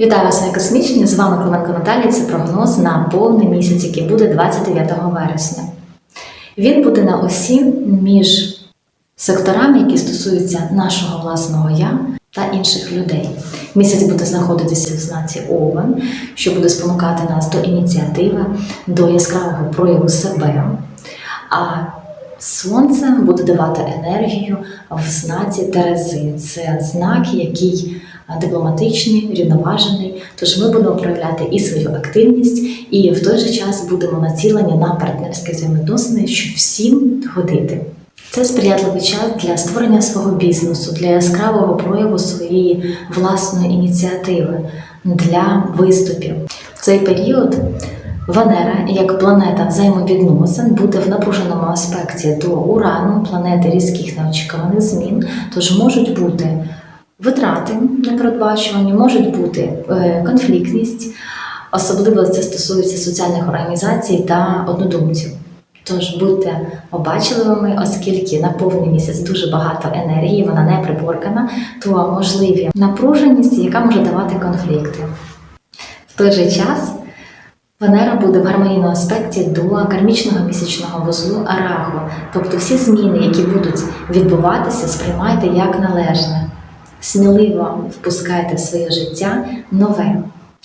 Вітаю вас, мої космічні! З вами Клименко Наталія. Це прогноз на повний місяць, який буде 29 вересня. Він буде на осі між секторами, які стосуються нашого власного я та інших людей. Місяць буде знаходитися в знаці Овен, що буде спонукати нас до ініціативи, до яскравого прояву себе. А Сонце буде давати енергію в знаці Терези. Це знак, який дипломатичний, рівноважений. Тож ми будемо проявляти і свою активність, і в той же час будемо націлені на партнерські взаємодносини, щоб всім годити. Це сприятливий час для створення свого бізнесу, для яскравого прояву своєї власної ініціативи, для виступів. В цей період Венера, як планета взаємовідносин, буде в напруженому аспекті до Урану, планети різких неочікуваних змін, тож можуть бути витрати непередбачувані, можуть бути е, конфліктність, особливо це стосується соціальних організацій та однодумців. Тож будьте обачливими, оскільки на повний місяць дуже багато енергії, вона не приборкана, то можливі напруженість, яка може давати конфлікти. В той же час Венера буде в гармонійному аспекті до кармічного місячного вузлу Араху. Тобто всі зміни, які будуть відбуватися, сприймайте як належне. Сміливо впускайте в своє життя нове.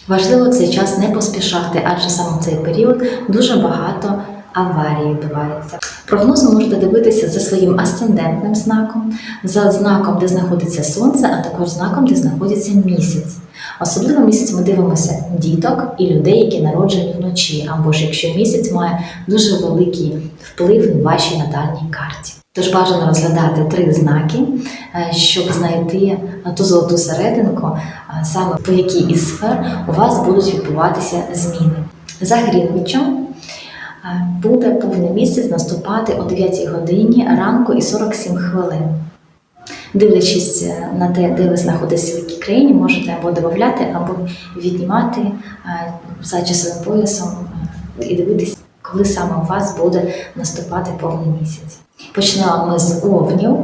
Важливо цей час не поспішати, адже саме в цей період дуже багато аварій відбувається. Прогноз можете дивитися за своїм асцендентним знаком, за знаком, де знаходиться сонце, а також знаком, де знаходиться місяць. Особливо місяць ми дивимося діток і людей, які народжені вночі, або ж якщо місяць має дуже великий вплив на вашій натальній карті. Тож бажано розглядати три знаки, е, щоб знайти ту золоту серединку, е, саме по якій із сфер у вас будуть відбуватися зміни. За Грінвічем е, буде повний місяць наступати о 9 годині ранку і 47 хвилин. Дивлячись на те, де ви знаходитесь в якій країні, можете або додати, або віднімати за часовим поясом і дивитися, коли саме у вас буде наступати повний місяць. Почнемо ми з овнів.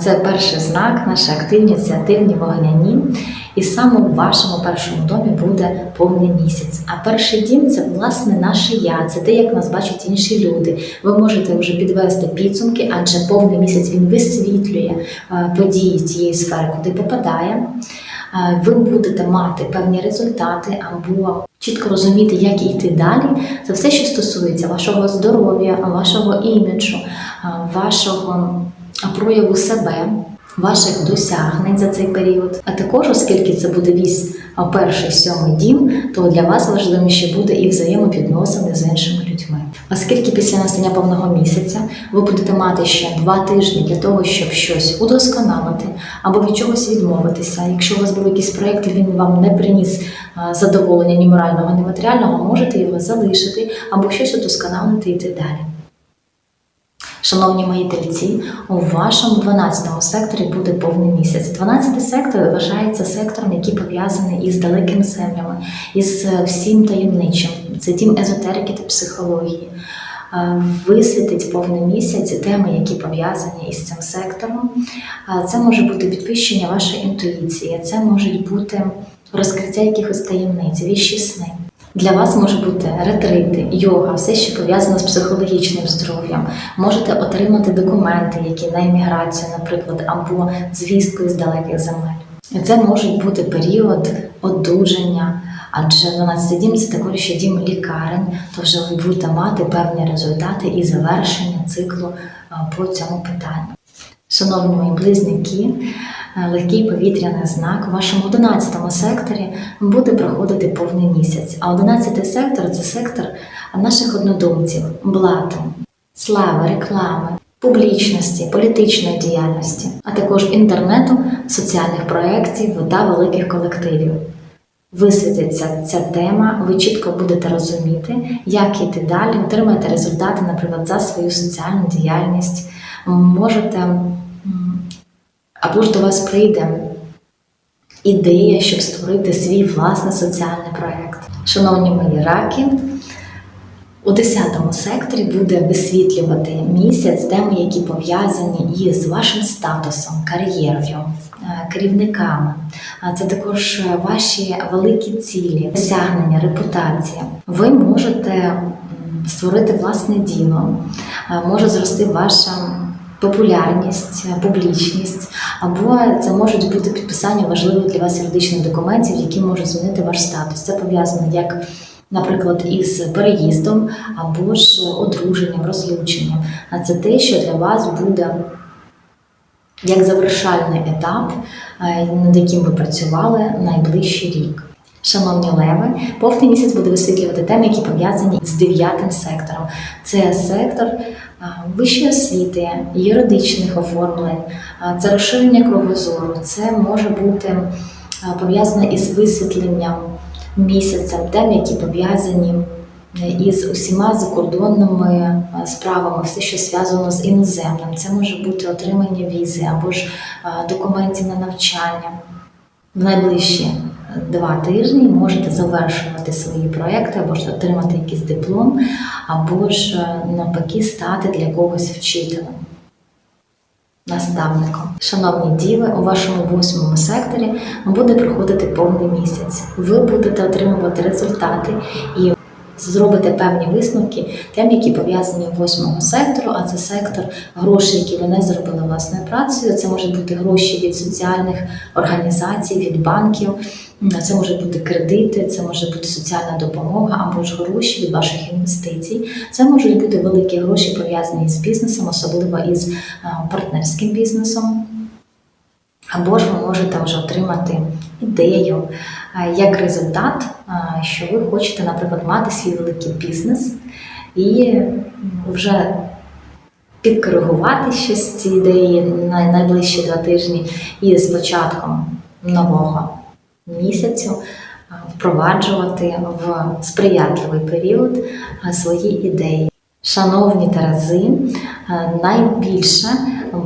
Це перший знак, наші активні, ініціативні, вогняні. І саме в вашому першому домі буде повний місяць. А перший дім це власне наше я, це те, як нас бачать інші люди. Ви можете вже підвести підсумки, адже повний місяць він висвітлює події тієї сфери, куди попадає. Ви будете мати певні результати або чітко розуміти, як йти далі. Це все, що стосується вашого здоров'я, вашого іміджу, вашого прояву себе ваших досягнень за цей період. А також, оскільки це буде вісь перший сьомий дім, то для вас важливим ще буде і взаємовідносини з іншими людьми. Оскільки після настання повного місяця ви будете мати ще два тижні для того, щоб щось удосконалити або від чогось відмовитися. Якщо у вас був якийсь проєкт, він вам не приніс задоволення ні морального, ні матеріального, можете його залишити або щось удосконалити і йти далі. Шановні мої тельці, у вашому 12 секторі буде повний місяць. 12 сектор вважається сектором, який пов'язаний із далекими землями, із е, всім таємничим. Це дім езотерики та психології. Висвітить повний місяць теми, які пов'язані із цим сектором. Це може бути підвищення вашої інтуїції, це можуть бути розкриття якихось таємниць, віщі сни. Для вас може бути ретрити, йога, все, що пов'язано з психологічним здоров'ям. Можете отримати документи, які на еміграцію, наприклад, або звісткою з далеких земель. Це може бути період одужання, адже 12 дім це також ще дім лікарень, то вже ви будете мати певні результати і завершення циклу по цьому питанню. Шановні мої близнюки, е, легкий повітряний знак у вашому 11 секторі буде проходити повний місяць. А 11 сектор це сектор наших однодумців, блату, слави, реклами, публічності, політичної діяльності, а також інтернету, соціальних проєктів та великих колективів. Висвітиться ця тема, ви чітко будете розуміти, як йти далі, отримаєте результати, наприклад, за свою соціальну діяльність. Можете або ж до вас прийде ідея, щоб створити свій власний соціальний проєкт. Шановні мої раки, у 10 секторі буде висвітлювати місяць теми, які пов'язані із вашим статусом, кар'єрою, керівниками. Це також е, ваші великі цілі, досягнення, репутація. Ви можете створити власне діло, може зрости ваша популярність, е, публічність, або це можуть бути підписання важливих для вас юридичних документів, які можуть змінити ваш статус. Це пов'язано як, наприклад, із переїздом або ж одруженням, розлученням. А це те, що для вас буде як завершальний етап, е, над яким ви працювали найближчий рік. Шановні леви, повний місяць буде висвітлювати теми, які пов'язані з дев'ятим сектором. Це сектор вищої освіти, юридичних оформлень, а, це розширення кругозору, це може бути пов'язане із висвітленням місяцем тем, які пов'язані е, із усіма закордонними е, справами, все, що зв'язано з іноземним. Це може бути отримання візи або ж документів на навчання. В найближчі е, два тижні можете завершувати свої проекти або ж отримати якийсь диплом, або ж е, навпаки стати для когось вчителем. Наставником. Шановні діви, у вашому восьмому секторі буде проходити повний місяць. Ви будете отримувати результати і зробите певні висновки тем, які пов'язані восьмого сектору, а це сектор грошей, які ви не зробили власною працею. Це можуть бути гроші від соціальних організацій, від банків, це можуть бути кредити, це може бути соціальна допомога або ж гроші від ваших інвестицій. Це можуть бути великі гроші пов'язані з бізнесом, особливо із е, партнерським бізнесом. Або ж ви можете вже отримати ідею е, як результат, е, що ви хочете, наприклад, мати свій великий бізнес і вже підкоригувати щось ці ідеї на найближчі два тижні і з початком нового місяцю е, впроваджувати в сприятливий період свої ідеї. Шановні Терези, е, найбільше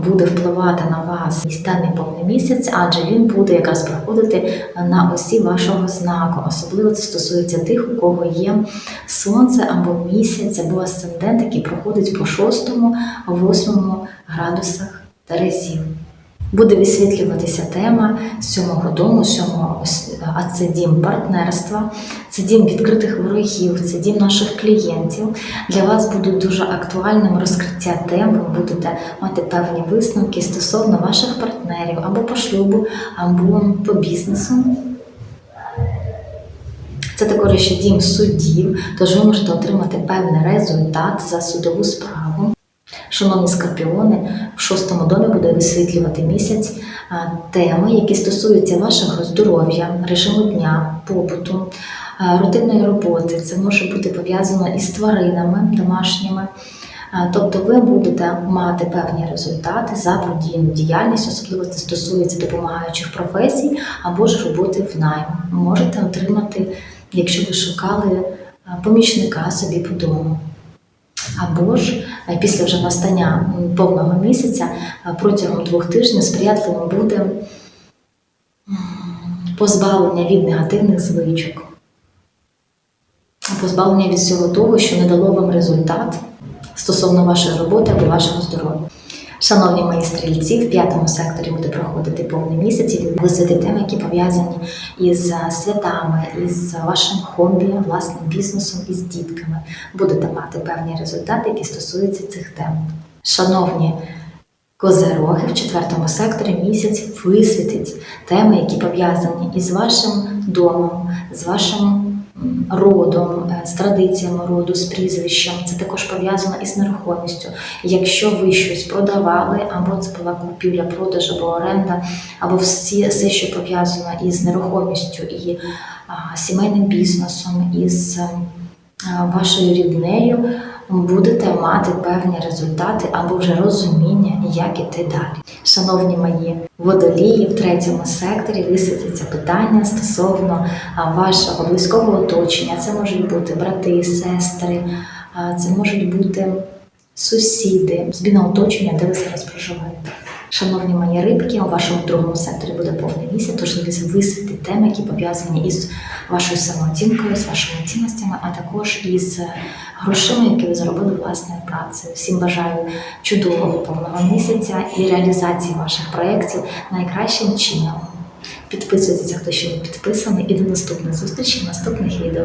буде впливати на вас даний повний місяць, адже він буде якраз проходити на осі вашого знаку. Особливо це стосується тих, у кого є сонце або місяць, або асцендент, який проходить по шостому, восьмому градусах Терезів. Буде висвітлюватися тема сьомого дому, сьомого, ос- а це дім партнерства, це дім відкритих ворогів, це дім наших клієнтів. Для вас будуть дуже актуальним розкриття тем. Ви будете мати певні висновки стосовно ваших партнерів або по шлюбу, або по бізнесу. Це також ще дім суддів, тож ви можете отримати певний результат за судову справу. Шановні скорпіони, в шостому домі буде висвітлювати місяць теми, які стосуються вашого здоров'я, режиму дня, побуту, рутинної роботи. Це може бути пов'язано із тваринами домашніми. Тобто ви будете мати певні результати за продійну діяльність, особливо це стосується допомагаючих професій або ж роботи в найму. Можете отримати, якщо ви шукали помічника собі по дому. Або ж е, після вже настання повного місяця е, протягом двох тижнів сприятливим буде позбавлення від негативних звичок, позбавлення від всього того, що не дало вам результат стосовно вашої роботи або вашого здоров'я. Шановні мої стрільці, в п'ятому секторі буде проходити повний місяць і висвіти теми, які пов'язані із е, святами, із вашим хобі, власним бізнесом, із дітками. Будете мати певні результати, які стосуються цих тем. Шановні козероги, в четвертому секторі місяць висвітить теми, які пов'язані із вашим домом, з вашим родом, е, з традиціями роду, з прізвищем. Це також пов'язано із нерухомістю. Якщо ви щось продавали, або це була купівля, продаж або оренда, або всі, все, що пов'язано із нерухомістю і а, сімейним бізнесом, із е, а, вашою ріднею, будете мати певні результати або вже розуміння, як іти далі. Шановні мої водолії, в третьому секторі висвітляться питання стосовно вашого близького оточення. Це можуть бути брати, сестри, це можуть бути сусіди, зміна оточення, де ви зараз проживаєте. Шановні мої рибки, у вашому другому секторі буде повний місяць, тож не висвітліть теми, які пов'язані із вашою самооцінкою, з вашими цінностями, а також із грошима, які ви заробили власною працею. Всім бажаю чудового повного місяця і реалізації ваших проєктів найкращим чином. Підписуйтеся, хто ще не підписаний, і до наступних зустрічей, наступних відео.